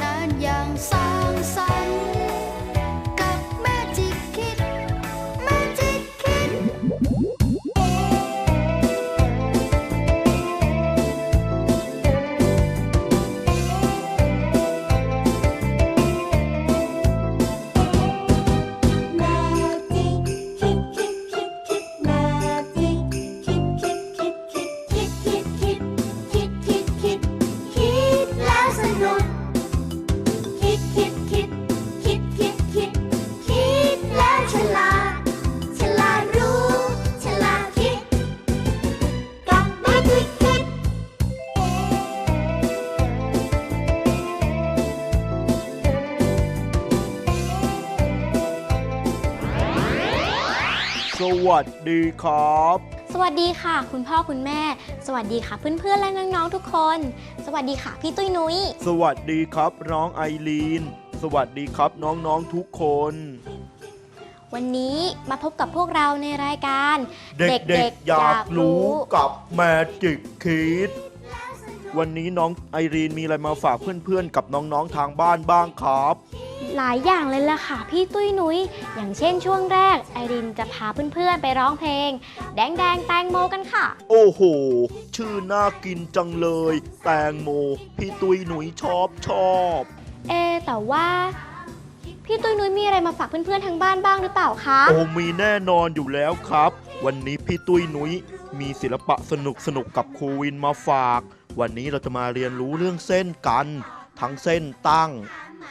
นานอย่างสร้างสรรค์ วัสดีครับ สวัสดีค่ะ คุณพ่อคุณแม่ สวัสดีค่ะเพื่อนๆและน้องๆทุกคน สวัสดีค่ะพี่ตุ้ยนุ้ย สวัสดีครับน้องไอรีน สวัสดีครับน้องๆทุกคน วันนี้มาพบกับพวกเราในรายการ เด็กๆอยากรู้กับแมจิกคิดวันนี้น้องไอรีนมีอะไรมาฝากเพื่อนๆ กับน้องๆทางบ้านบ้างครับ หลายอย่างเลยล่ะค่ะพี่ตุ้ยนุ้ย อย่างเช่นช่วงแรก ไอรินจะพาเพื่อนๆไปร้องเพลง แดงแดงๆแตงโมกันค่ะ โอ้โห ชื่อน่ากินจังเลย แตงโม พี่ตุยหนุยชอบชอบ เอะแต่ว่าพี่ตุ้ยนุ้ยมีอะไรมาฝากเพื่อนๆทางบ้านบ้างหรือเปล่าคะ โอ้มีแน่นอนอยู่แล้วครับ วันนี้พี่ตุ้ยหนุยมีศิลปะสนุกสนุกๆกับครูวินมาฝาก วันนี้เราจะมาเรียนรู้เรื่องเส้นกัน ทั้งเส้นตั้ง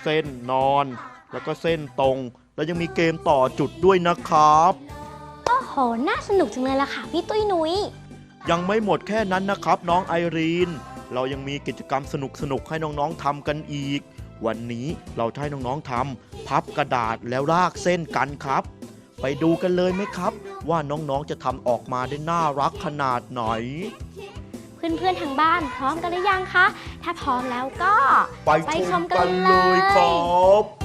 เส้นนอน แล้วก็เส้นตรง แล้วยังมีเกมต่อจุดด้วยนะครับ โอ้โห น่าสนุกจังเลยล่ะค่ะพี่ตุ้ยนุ้ย ยังไม่หมดแค่นั้นนะครับ น้องไอรีน เรายังมีกิจกรรมสนุกๆให้น้องๆทำกันอีก วันนี้เราจะให้น้องๆทำพับกระดาษแล้วลากเส้นกันครับ ไปดูกันเลยไหมครับ ว่าน้องๆจะทำออกมาได้น่ารักขนาดไหน เพื่อนๆทางบ้านพร้อมกันหรือยังคะ ถ้าพร้อมแล้วก็ ไปไปชมกันเลยยครับ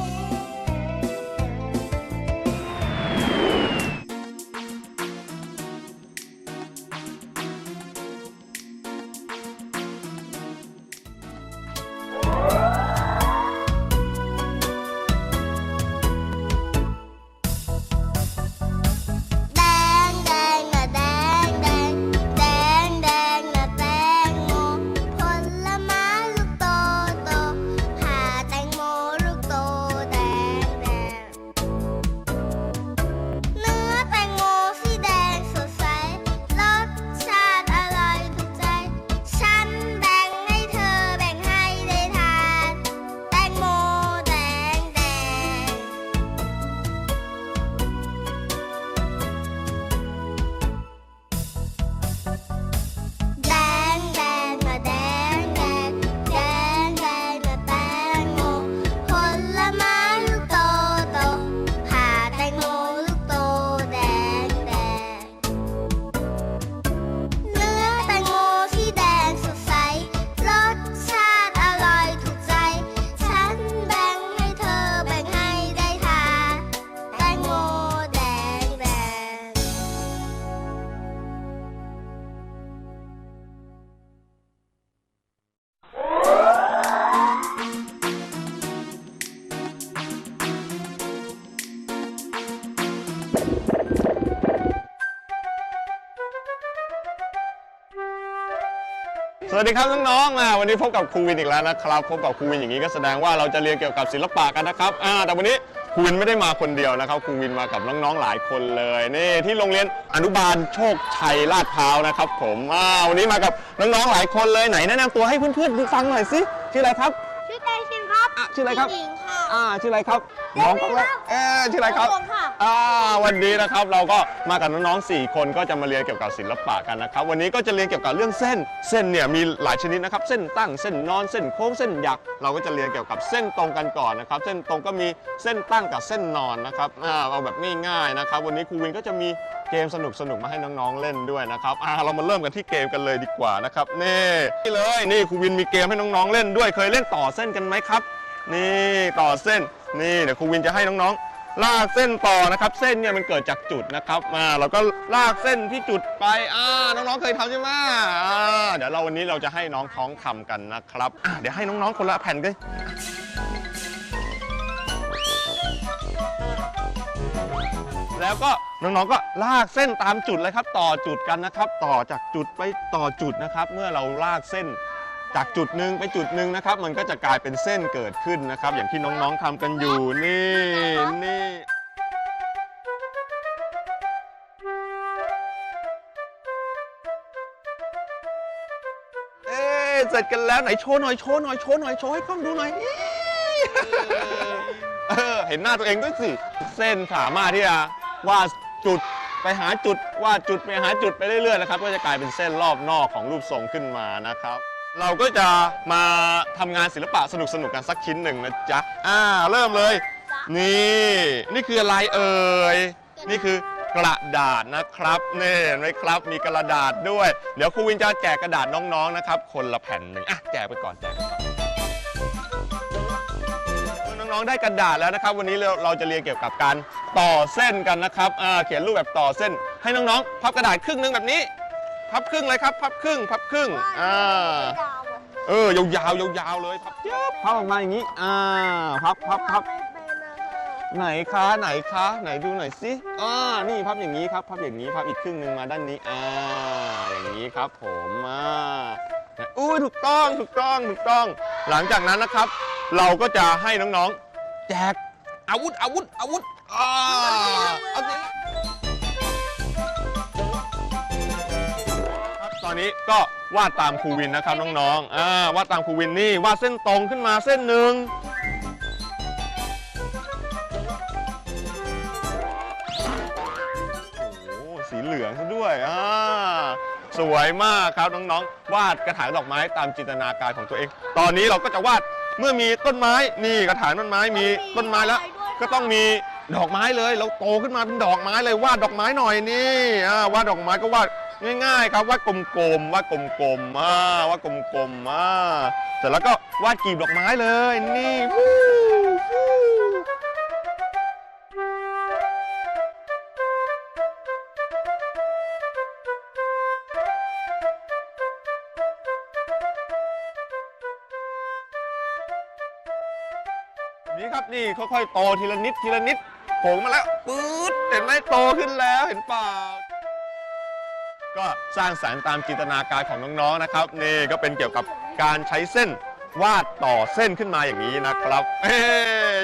วัสดีครับน้องๆอ่าวันนี้พบกับครูวินอีกแล้วนะครับ พบกับครูวินอย่างนี้ก็แสดงว่าเราจะเรียนเกี่ยวกับศิลปะกันนะครับอ่าแต่วันนี้ครูวินไม่ได้มาคนเดียวนะครับครูวินมากับน้องๆหลายคนเลยนี่ที่โรงเรียนอนุบาลโชคชัยลาดพร้าวนะครับ ผมอ่าวันนี้มากับน้องๆหลายคนเลยไหนแนะนำตัวให้เพื่อนๆดูฟังหน่อยสิชื่ออะไรครับ ชื่อแตงชินครับอะชื่ออะไรครับ หญิงค่ะ อ่าชื่ออะไรครับน้องก็ว่าเออชื่ออะไรครับน้องค่ะ อ่าวันนี้นะครับเราก็มากับน้องๆ4คนก็จะมาเรียนเกี่ยวกับศิลปะกันนะครับ วันนี้ก็จะเรียนเกี่ยวกับเรื่องเส้น เส้นเนี่ยมีหลายชนิดนะครับ เส้นตั้งเส้นนอนเส้นโค้งเส้นหยักเราก็จะเรียนเกี่ยวกับเส้นตรงกันก่อนนะครับ เส้นตรงก็มีเส้นตั้งกับเส้นนอนนะครับอ่าเอาแบบง่ายๆนะครับ วันนี้ครูวินก็จะมีเกมสนุกๆมาให้น้องๆเล่นด้วยนะครับอ่าเรามาเริ่มกันที่เกมกันเลยดีกว่านะครับนี่นี่เลยนี่ครูวินมีเกมให้น้องๆเล่นด้วยเคยเล่นต่อเส้นกันไหมครับ นี่ต่อเส้นนี่เดี๋ยวครูวินจะให้น้องๆ ลากเส้นต่อนะครับ เส้นเนี่ยมันเกิดจากจุดนะครับมาเราก็ลากเส้นที่จุดไปอ่าน้องๆเคยทำใช่ไหมอ่าเดี๋ยวเราวันนี้เราจะให้น้องท้องทำกันนะครับอะเดี๋ยวให้น้องๆคนละแผ่นกันแล้วก็น้องๆก็ลากเส้นตามจุดเลยครับ ต่อจุดกันนะครับ ต่อจากจุดไปต่อจุดนะครับ เมื่อเราลากเส้น จากจุดหนึ่งไปจุดหนึ่งนะครับ มันก็จะกลายเป็นเส้นเกิดขึ้นนะครับ อย่างที่น้องๆทำกันอยู่นี่นี่เอ๊ะเสร็จกันแล้วไหนโชว์หน่อยโชว์หน่อยโชว์หน่อยโชว์ให้กล้องดูหน่อยอี้เออเห็นหน้าตัวเองด้วยสิเส้นสามารถที่จะวาดจุดไปหาจุดวาดจุดไปหาจุดไปเรื่อยๆนะครับ ก็จะกลายเป็นเส้นรอบนอกของรูปทรงขึ้นมานะครับ เราก็จะมาทำงานศิลปะสนุกๆกันสักชิ้นหนึ่งนะจ๊ะ อ่า เริ่มเลย นี่ นี่คืออะไรเอ่ย นี่คือกระดาษนะครับนี่เห็นไหมครับ มีกระดาษด้วย เดี๋ยวครูวินจะแจกกระดาษน้องๆนะครับ คนละแผ่นหนึ่งอะแจกไปก่อนแจกไปก่อนเมื่อน้องๆได้กระดาษแล้วนะครับ วันนี้เราเราจะเรียนเกี่ยวกับการต่อเส้นกันนะครับอ่าเขียนรูปแบบต่อเส้น ให้น้องๆพับกระดาษครึ่งหนึงแบบนี้ พับครึ่งเลยครับ พับครึ่ง พับครึ่ง อ่า เออยาวๆยาวๆเลยพับเยอะพับออกมาอย่างนี้ อ่า พับพับพับไหนคะไหนคะไหนดูหน่อยสิอ่านี่พับอย่างนี้ครับ พับอย่างนี้พับอีกครึ่งหนึ่งมาด้านนี้ อ่า อย่างนี้ครับผมอ่าอุ้ยถูกต้องถูกต้องถูกต้อง หลังจากนั้นนะครับ เราก็จะให้น้องๆ แจกอาวุธอาวุธอาวุธอ่าเอาสิ อนนี้ก็วาดตามครูวินนะครับน้องๆอ่าวาดตามครูวินนี่วาดเส้นตรงขึ้นมาเส้นหนึ่งโอ้โหสีเหลืองซะด้วยอ่าสวยมากครับน้องๆ วาดกระถางดอกไม้ตามจินตนาการของตัวเอง ตอนนี้เราก็จะวาดเมื่อมีต้นไม้นี่กระถางต้นไม้มีต้นไม้แล้ว ก็ต้องมีดอกไม้เลย เราโตขึ้นมาเป็นดอกไม้เลยวาดดอกไม้หน่อยนี่อ่าวาดดอกไม้ก็วาด ง่ายๆครับวาดกลมๆวาดกลมๆอ่าวาดกลมๆอ่าเสร็จแล้วก็วาดกลีบดอกไม้เลยนี่นี่ครับนี่ค่อยๆโตทีละนิดทีละนิดโผล่มาแล้วปื๊ดเห็นไหมโตขึ้นแล้วเห็นเปล่า ก็สร้างสรรค์ตามจินตนาการของน้องๆนะครับนี่ก็เป็นเกี่ยวกับการใช้เส้นวาดต่อเส้นขึ้นมาอย่างนี้นะครับเฮ้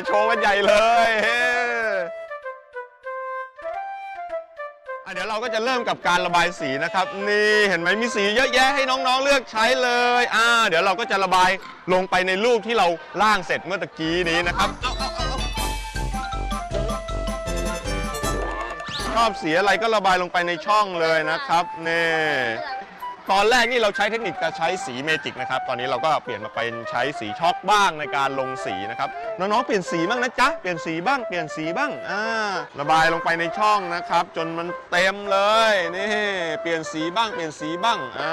โชว์กันใหญ่เลยเฮ้เดี๋ยวเราก็จะเริ่มกับการระบายสีนะครับ นี่เห็นไหมมีสีเยอะแยะให้น้องๆเลือกใช้เลยอ่าเดี๋ยวเราก็จะระบายลงไปในรูปที่เราล่างเสร็จเมื่อตะกี้นี้นะครับ อาเอาเอาเอาชอบสีอะไรก็ระบายลงไปในช่องเลยนะครับนี่ตอนแรกนี่เราใช้เทคนิคการใช้สีเมจิกนะครับ ตอนนี้เราก็เปลี่ยนมาเป็นใช้สีช็อกบ้างในการลงสีนะครับ น้องๆเปลี่ยนสีบ้างนะจ๊ะ เปลี่ยนสีบ้าง เปลี่ยนสีบ้าง อ่า ระบายลงไปในช่องนะครับ จนมันเต็มเลย นี่ เปลี่ยนสีบ้าง เปลี่ยนสีบ้าง อ่า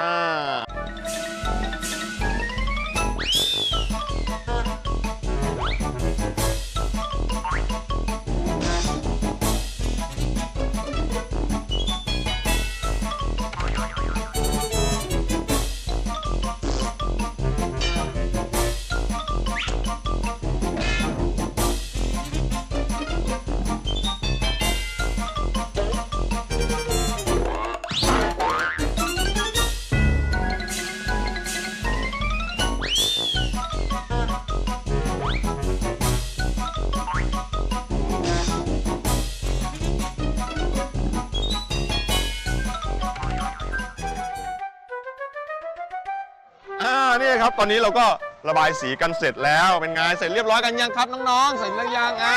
ตอนนี้เราก็ระบายสีกันเสร็จแล้วเป็นไงเสร็จเรียบร้อยกันยังครับน้องๆเสร็จแล้วยังอ่า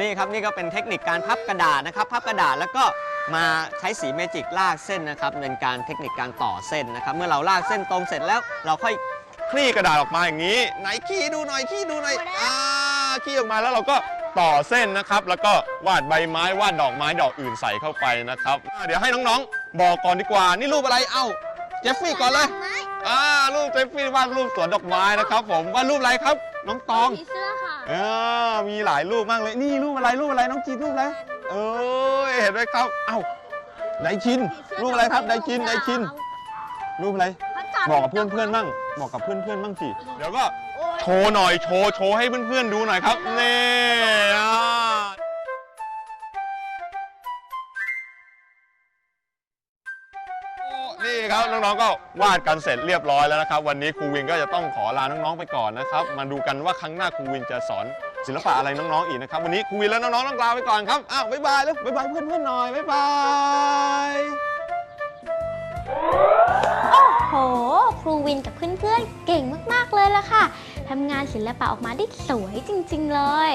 นี่ครับนี่ก็เป็นเทคนิคการพับกระดาษนะครับ พับกระดาษแล้วก็มาใช้สีเมจิกลากเส้นนะครับเป็นการเทคนิคการต่อเส้นนะครับ เมื่อเราลากเส้นตรงเสร็จแล้วเราค่อยคลี่กระดาษออกมาอย่างนี้ ไหนขี้ดูหน่อยขี้ดูหน่อยอ่าขี้ออกมาแล้วเราก็ต่อเส้นนะครับ แล้วก็วาดใบไม้วาดดอกไม้ดอกอื่นใส่เข้าไปนะครับอ่าเดี๋ยวให้น้องๆ บอกก่อนดีกว่า นี่รูปอะไรเอ้าเจฟฟี่ก่อนเลย อ่ารูปเซฟฟี่วาดรูปสวนดอกไม้นะครับผมวาดรูปอะไรครับ น้องตองผีเสื้อค่ะเออมีหลายรูปมากเลย นี่รูปอะไรรูปอะไรน้องจีนรูปอะไรเออเห็นไหมครับเอ้าไดชินรูปอะไรครับไดชินไดชิน รูปอะไรบอกกับเพื่อนเพื่อนๆบ้างบอกกับเพื่อนเพื่อนๆบ้างสิเดี๋ยวก็โชว์หน่อยโชว์โชว์ให้เพื่อนๆดูหน่อยครับนี่อ่า นี่ครับน้องๆก็วาดกันเสร็จเรียบร้อยแล้วนะครับ วันนี้ครูวินก็จะต้องขอลาน้องๆไปก่อนนะครับ มาดูกันว่าครั้งหน้าครูวินจะสอนศิลปะอะไรน้องๆอีกนะครับ วันนี้ครูวินและน้องๆต้องลาไปก่อนครับอ้าวบ๊ายบายแล้วบ๊ายบายเพื่อนๆหน่อยบ๊ายบายโอ้โห ครูวินกับเพื่อนๆเก่งมากๆเลยล่ะค่ะทำงานศิลปะออกมาได้สวยจริง ๆ เลย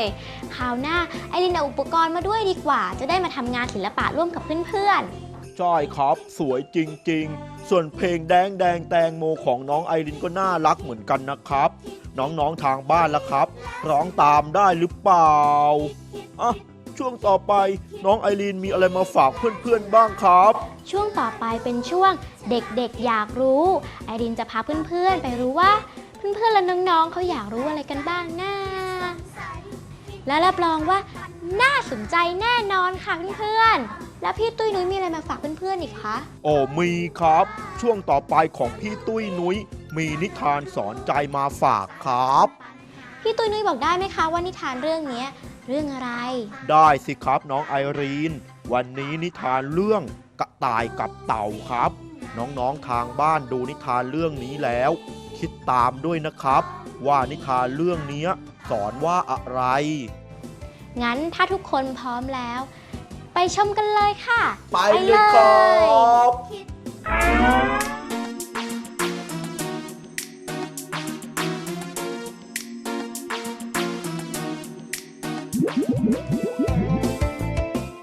คราวหน้าไอรินเอาอุปกรณ์มาด้วยดีกว่า จะได้มาทำงานศิลปะร่วมกับเพื่อนๆ ใช่ครับสวยจริงๆ ส่วนเพลงแดงแดงแตงโมของน้องไอรินก็น่ารักเหมือนกันนะครับ น้องๆทางบ้านละครับ ร้องตามได้หรือเปล่าอะช่วงต่อไปน้องไอรินมีอะไรมาฝากเพื่อนๆบ้างครับ ช่วงต่อไปเป็นช่วงเด็กๆอยากรู้ ไอรินจะพาเพื่อนๆไปรู้ว่า เพื่อนๆและน้องๆเขาอยากรู้อะไรกันบ้างนะ และรับรองว่าน่าสนใจแน่นอนค่ะเพื่อนๆ แล้วพี่ตุ้ยนุ้ยมีอะไรมาฝากเพื่อนๆอีกคะโอ้มีครับ ช่วงต่อไปของพี่ตุ้ยนุ้ย มีนิทานสอนใจมาฝากครับ พี่ตุ้ยนุ้ยบอกได้ไหมคะว่านิทานเรื่องเนี้ยเรื่องอะไร ได้สิครับน้องไอรีน วันนี้นิทานเรื่องกระต่ายกับเต่าครับ น้องๆทางบ้านดูนิทานเรื่องนี้แล้ว คิดตามด้วยนะครับ ว่านิทานเรื่องนี้ สอนว่าอะไร งั้นถ้าทุกคนพร้อมแล้ว ไปชมกันเลยค่ะ ไปเลยครับ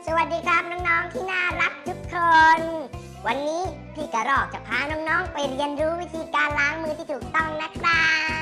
สวัสดีครับน้องๆที่น่ารักทุกคน วันนี้พี่กระรอกจะพาน้องๆไปเรียนรู้วิธีการล้างมือที่ถูกต้องนะครับ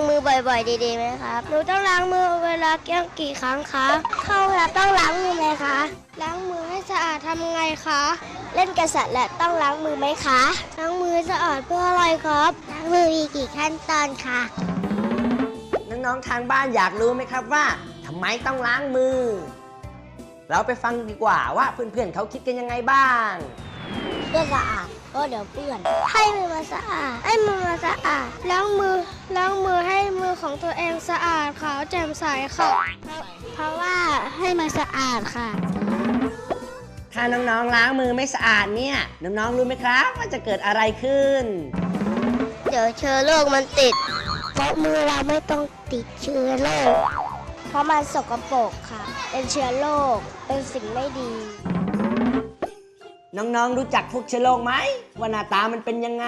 างมือบ่อยๆ ดีๆไหมครับ หนูต้องล้างมือเวลาเกี้ยงกี่ครั้งคะเข้าห้องน้ำต้องล้างมือไหมคะ ล้างมือให้สะอาดทำไงคะ เล่นกับสัตว์และต้องล้างมือไหมคะ ล้างมือสะอาดเพื่ออะไรครับ ล้างมือมีกี่ขั้นตอนคะ น้องๆ ทางบ้านอยากรู้ไหมครับว่าทำไมต้องล้างมือ เราไปฟังดีกว่าว่าเพื่อนๆ เขาคิดกันยังไงบ้าง เพื่อสะอาด ก็เดี๋ยวเปื้อน ให้มือมาสะอาด ให้มือมาสะอาด ล้างมือ ล้างมือให้มือของตัวเองสะอาดขาวแจ่มใสค่ะ เพราะว่าให้มันสะอาดค่ะ ถ้าน้องๆล้างมือไม่สะอาดเนี่ย น้องๆรู้ไหมครับว่าจะเกิดอะไรขึ้น เดี๋ยวเชื้อโรคมันติด เพราะมือเราไม่ต้องติดเชื้อโรค เพราะมันสกปรกค่ะ เป็นเชื้อโรค เป็นสิ่งไม่ดี น้องๆรู้จักพวกเชื้อโรคไหมว่าหน้าตามันเป็นยังไง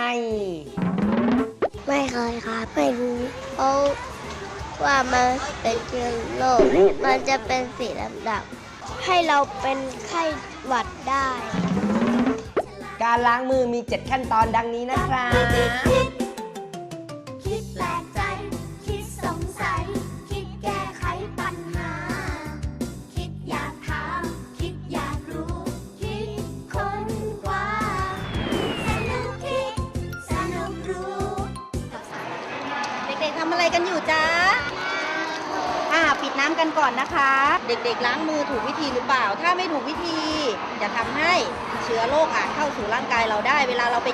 ไม่เคยค่ะไม่รู้เพราะว่ามันเป็นเชื้อโรคมันจะเป็นสีดำๆให้เราเป็นไข้หวัดได้ การล้างมือมี 7 ขั้นตอนดังนี้นะครับ กันอยู่จ๊ะอ่าปิดน้ำกันก่อนนะคะ เด็กๆล้างมือถูกวิธีหรือเปล่า ถ้าไม่ถูกวิธีจะทำให้เชื้อโรคอาจเข้าสู่ร่างกายเราได้ เวลาเราไป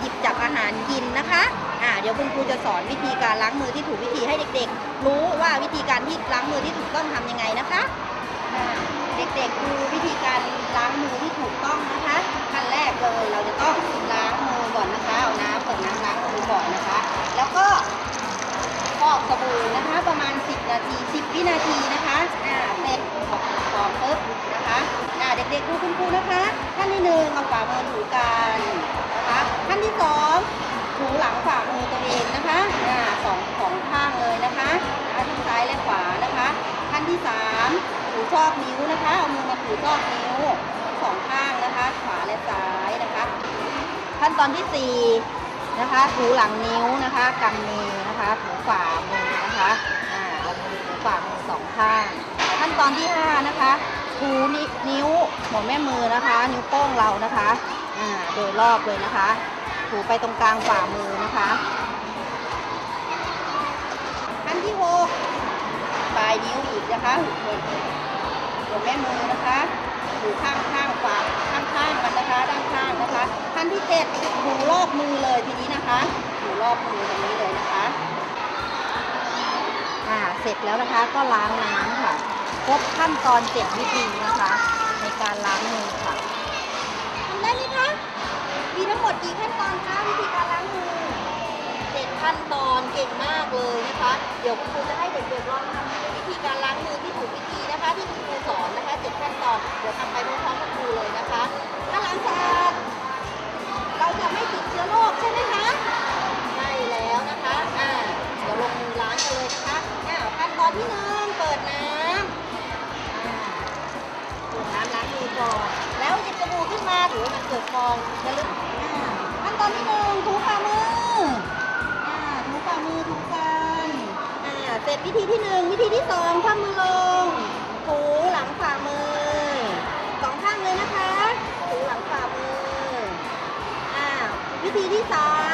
หยิบจับอาหารกินนะคะอ่าเดี๋ยวคุณครูจะสอนวิธีการล้างมือที่ถูกวิธีให้เด็ก ๆ รู้ว่าวิธีการที่ล้างมือที่ถูกต้องทำยังไงนะคะอ่าเด็กๆดูวิธีการล้างมือที่ถูกต้องนะคะขั้นแรกเลยเราจะต้องล้างมือก่อนนะคะเอาน้ำเปิดน้ำล้างมือก่อนนะคะ แล้วก็ กสบู่นะคะ ประมาณ 10 นาที 10 วินาทีนะคะอ่าเสร็จออกฟองปุ๊บนะคะอ่าเด็กๆดูคุณครูนะคะขั้นที่หนึ่งเอาฝ่ามือถูกันนะคะขั้นที่สองถูหลังฝ่ามือตัวเองนะคะอ่าสองสองข้างเลยนะคะทั้งซ้ายและขวานะคะขั้นที่สามถูซอกนิ้วนะคะเอามือมาถูซอกนิ้วสองข้างนะคะขวาและซ้ายนะคะ ขั้นตอนที่สี่นะคะถูหลังนิ้วนะคะกำมือนะคะถู ฝ่ามือนะคะอ่าเอามือถูฝ่ามือสองข้าง ขั้นตอนที่ห้านะคะถูนิ้วหัวแม่มือนะคะ นิ้วโป้งเรานะคะอ่าโดยรอบเลยนะคะ ถูไปตรงกลางฝ่ามือนะคะขั้นที่หกปลายนิ้วอีกนะคะหัวหัวแม่มือนะคะถูข้างข้างฝ่าข้างข้างมันนะคะด้านข้างนะคะขั้นที่เจ็ดถูรอบมือเลยทีนี้นะคะถูรอบมือตรงนี้เลยนะคะ อ่าเสร็จแล้วนะคะก็ล้างน้ำค่ะ ครบขั้นตอนเจ็ดวิธีนะคะ ในการล้างมือค่ะทำได้ไหมคะมีทั้งหมดกี่ขั้นตอนคะวิธีการล้างมือเจ็ดขั้นตอนเก่งมากเลยนะคะ เดี๋ยวคุณครูจะให้เด็กๆลองทำวิธีการล้างมือที่ถูกวิธีนะคะ ที่คุณครูสอนนะคะเจ็ดขั้นตอนเดี๋ยวทำไปพร้อมๆกับครูเลยนะคะ ถ้าล้างสะอาดเราจะไม่ติดเชื้อโรคใช่ไหมคะ อนที่หนึ่งเปิดน้ำเปิดน้ำล้างมือก่อนแล้วหยิบสบู่ขึ้นมาถือมันเกิดฟองจะลึกอ่าขั้นตอนที่หนึ่งถูฝ่ามืออ่าถูฝ่ามือถูกันอ่าเสร็จวิธีที่หนึ่งวิธีที่สองคว่ำมือลงถูหลังฝ่ามือสองข้างเลยนะคะถูหลังฝ่ามืออ่าวิธีที่สาม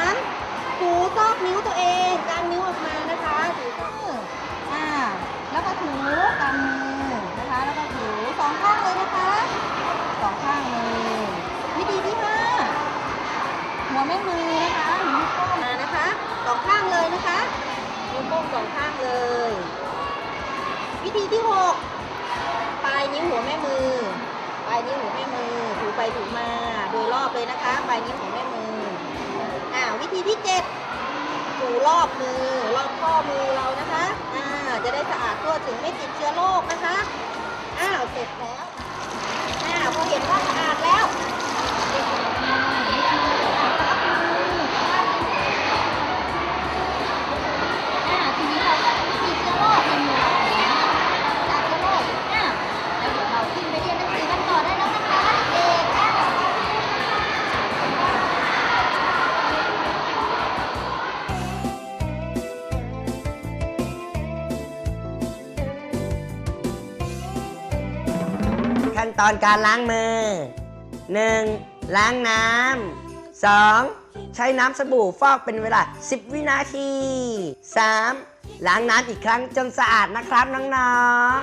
ตอนการล้างมือ 1. ล้างน้ำ 2. ใช้น้ำสบู่ฟอกเป็นเวลา 10 วินาที 3. ล้างน้ำอีกครั้งจนสะอาดนะครับน้อง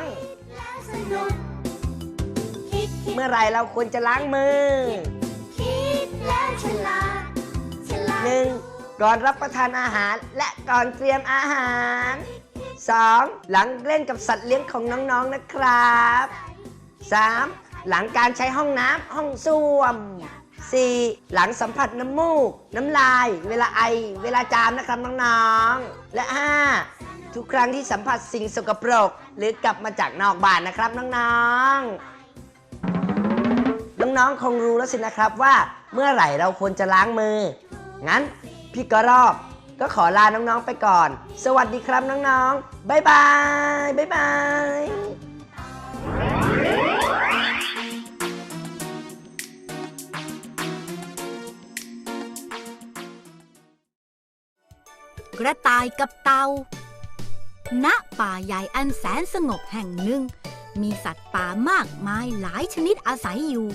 ๆ เมื่อไรเราควรจะล้างมือ 1. ก่อนรับประทานอาหารและก่อนเตรียมอาหาร 2. หลังเล่นกับสัตว์เลี้ยงของน้องๆนะครับ 3. หลังการใช้ห้องน้ำห้องส้วม 4. หลังสัมผัสน้ำมูก น้ำลาย เวลาไอ เวลาจามนะครับน้องๆ และ 5. ทุกครั้งที่สัมผัสสิ่งสกปรก หรือกลับมาจากนอกบ้านนะครับน้องๆ น้องๆ คงรู้แล้วสินะครับว่าเมื่อไหร่เราควรจะล้างมือ งั้น พี่กระรอกก็ขอลาน้องๆไปก่อน สวัสดีครับน้องๆ บ๊ายบาย บ๊ายบาย กระต่ายกับเต่าณป่าใหญ่อันแสนสงบแห่งหนึ่ง มีสัตว์ป่ามากมายหลายชนิดอาศัยอยู่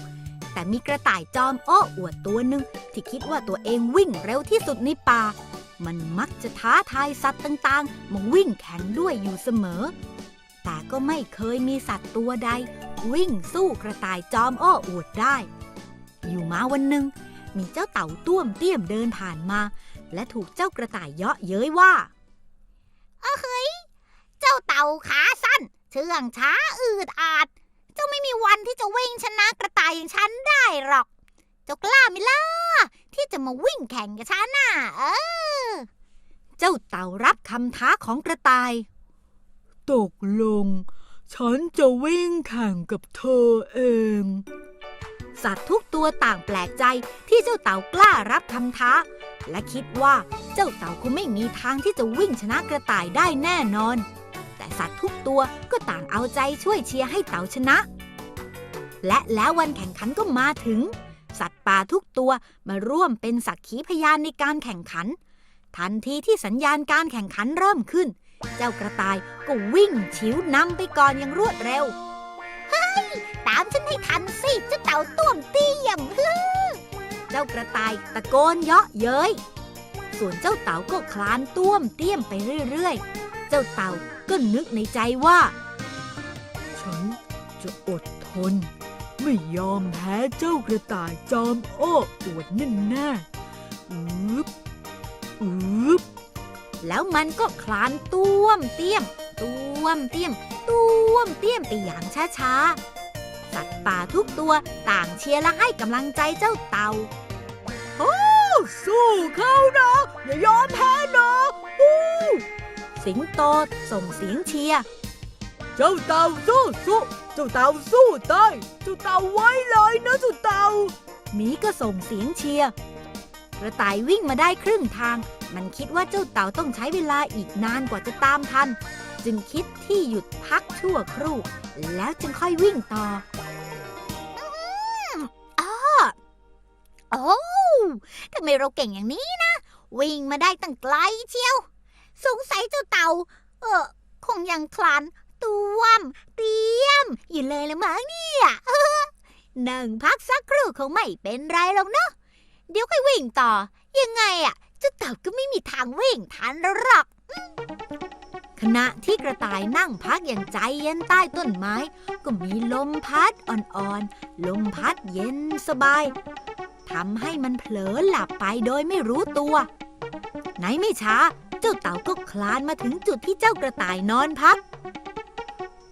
แต่มีกระต่ายจอมอ้ออวดตัวหนึ่งที่คิดว่าตัวเองวิ่งเร็วที่สุดในป่า มันมักจะท้าทายสัตว์ต่างๆมาวิ่งแข่งด้วยอยู่เสมอ แต่ก็ไม่เคยมีสัตว์ตัวใด วิ่งสู้กระต่ายจอมอ้ออวดได้ อยู่มาวันหนึ่งมีเจ้าเต่าต้วมเตี้ยมเดินผ่านมา และถูกเจ้ากระต่ายเยาะเย้ยว่าเอ้ย เจ้าเต่าขาสั้น เชื่องช้าอืดอาด เจ้าไม่มีวันที่จะวิ่งชนะกระต่ายอย่างฉันได้หรอก เจ้ากล้าไหมล่ะที่จะมาวิ่งแข่งกับฉันน่ะเออ เจ้าเต่ารับคำท้าของกระต่าย ตกลง ฉันจะวิ่งแข่งกับเธอเอง สัตว์ทุกตัวต่างแปลกใจที่เจ้าเต่ากล้ารับคำท้า และคิดว่าเจ้าเต่าคงไม่มีทางที่จะวิ่งชนะกระต่ายได้แน่นอน แต่สัตว์ทุกตัวก็ต่างเอาใจช่วยเชียร์ให้เต่าชนะ และแล้ววันแข่งขันก็มาถึง สัตว์ป่าทุกตัวมาร่วมเป็นสักขีพยานในการแข่งขัน ทันทีที่สัญญาณการแข่งขันเริ่มขึ้น เจ้ากระต่ายก็วิ่งฉิวนำไปก่อนอย่างรวดเร็วตามฉันให้ทันสิเจ้าเต่าต้วมเตี้ยมฮึเจ้ากระต่ายตะโกนเยาะเย้ย ส่วนเจ้าเต่าก็คลานต้วมเตี้ยมไปเรื่อยๆ เจ้าเต่าก็นึกในใจว่า ฉันจะอดทน ไม่ยอมแพ้เจ้ากระต่ายจอมโอ้อวดแน่แน่อึบอึบแล้วมันก็คลานต้วมเตี้ยม ต้วมเตี้ยม ต้วมเตี้ยมไปอย่างช้าๆ สัตว์ป่าทุกตัวต่างเชียร์และให้กำลังใจเจ้าเต่าโอ้สู้เขานะอย่ายอมแพ้นะอู้สิงโตส่งเสียงเชียร์เจ้าเต่าสู้สู้เจ้าเต่าสู้ตายเจ้าเต่าไว้เลยนะเจ้าเต่าหมีก็ส่งเสียงเชียร์กระต่ายวิ่งมาได้ครึ่งทาง มันคิดว่าเจ้าเต่าต้องใช้เวลาอีกนานกว่าจะตามทัน จึงคิดที่หยุดพักชั่วครู่ แล้วจึงค่อยวิ่งต่ออ้อโอ้ทำไมเราเก่งอย่างนี้นะ วิ่งมาได้ตั้งไกลเชียว สงสัยเจ้าเต่า เออคงยังคลานต้วมเตี้ยม อยู่เลยละมั้งเนี่ยนั่งพักสักครู่คงไม่เป็นไรหรอกเนาะเดี๋ยวค่อยวิ่งต่อ ยังไงอะเจ้าเต่าก็ไม่มีทางวิ่งทันหรอก ขณะที่กระต่ายนั่งพักอย่างใจเย็นใต้ต้นไม้ ก็มีลมพัดอ่อนๆ ลมพัดเย็นสบายทำให้มันเผลอหลับไปโดยไม่รู้ตัว ไหนไม่ช้า เจ้าเต่าก็คลานมาถึงจุดที่เจ้ากระต่ายนอนพัก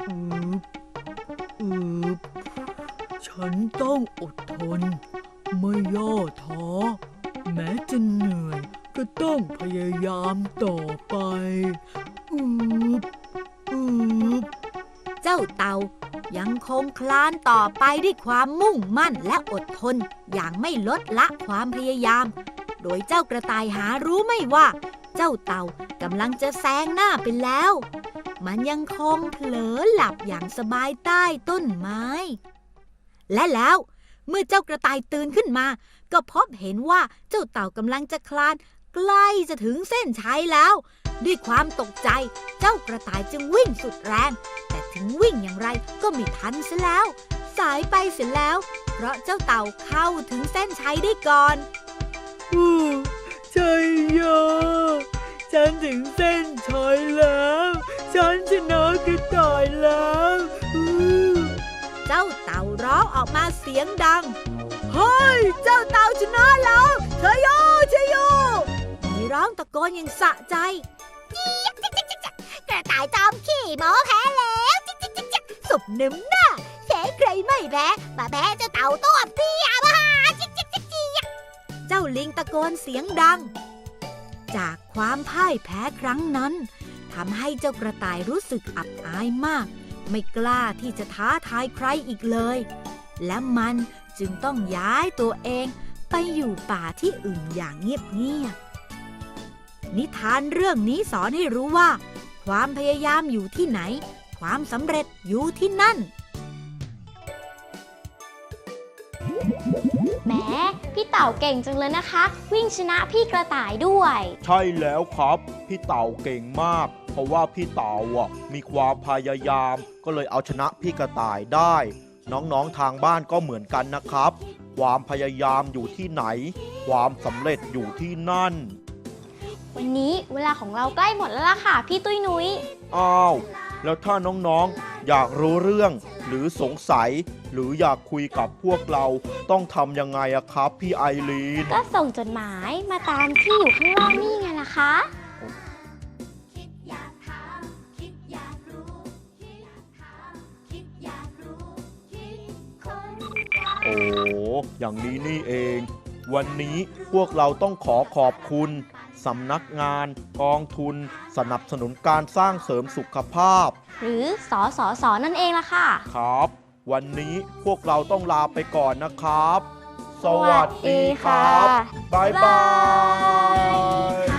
อืบอืบฉันต้องอดทน ไม่ย่อท้อ แม้จะเหนื่อย ก็ต้องพยายามต่อไปอืบอืบเจ้าเต่ายังคงคลานต่อไปด้วยความมุ่งมั่นและอดทน อย่างไม่ลดละความพยายาม โดยเจ้ากระต่ายหารู้ไม่ว่า เจ้าเต่ากำลังจะแซงหน้าไปแล้ว มันยังคงเผลอหลับอย่างสบายใต้ต้นไม้ และแล้วเมื่อเจ้ากระต่ายตื่นขึ้นมา ก็พบเห็นว่าเจ้าเต่ากำลังจะคลาน ใกล้จะถึงเส้นชัยแล้ว ด้วยความตกใจเจ้ากระต่ายจึงวิ่งสุดแรง แต่ถึงวิ่งอย่างไรก็ไม่ทันซะแล้ว สายไปเสียแล้ว เพราะเจ้าเต่าเข้าถึงเส้นชัยได้ก่อนอือชัยยาฉันถึงเส้นชัยแล้ว ฉันชนะกระต่ายแล้วอือเจ้าเต่าร้องออกมาเสียงดังเฮ้ยเจ้าเต่า งตะโกนอย่างสะใจกระต่ายจอมขี่หมอแพ้แล้วจิ๊กจิ๊กจิ๊กจิ๊กสุบน้ำหน้าแพ้ใครไม่แพ้มาแพ้เจ้าเต่าตัวเตี้ยมาจิ๊กจิ๊กจิ๊กจิ๊กเจ้าลิงตะโกนเสียงดัง จากความพ่ายแพ้ครั้งนั้นทำให้เจ้ากระต่ายรู้สึกอับอายมาก ไม่กล้าที่จะท้าทายใครอีกเลย และมันจึงต้องย้ายตัวเองไปอยู่ป่าที่อื่นอย่างเงียบๆ นิทานเรื่องนี้สอนให้รู้ว่า ความพยายามอยู่ที่ไหน ความสำเร็จอยู่ที่นั่น แหม พี่เต่าเก่งจังเลยนะคะ วิ่งชนะพี่กระต่ายด้วย ใช่แล้วครับ พี่เต่าเก่งมาก เพราะว่าพี่เต่าอะมีความพยายาม ก็เลยเอาชนะพี่กระต่ายได้ น้องๆทางบ้านก็เหมือนกันนะครับ ความพยายามอยู่ที่ไหน ความสำเร็จอยู่ที่นั่น วันนี้เวลาของเราใกล้หมดแล้วล่ะค่ะ พี่ตุ้ยนุ้ยอ้าว แล้วถ้าน้องๆ อยากรู้เรื่อง หรือสงสัย หรืออยากคุยกับพวกเรา ต้องทำยังไงอะครับ พี่ไอรีน ก็ส่งจดหมายมาตามที่อยู่ข้างล่างนี่ไงล่ะคะคิดอยากถามคิดอยากรู้คิดอยากถามคิดอยากรู้คิดค้นคว้าโอ้อย่างนี้นี่เอง วันนี้พวกเราต้องขอขอบคุณ สำนักงาน กองทุน สนับสนุนการสร้างเสริมสุขภาพ หรือสอสอสอนั่นเองล่ะค่ะ ครับ วันนี้พวกเราต้องลาไปก่อนนะครับ สวัสดีค่ะบ๊ายบาย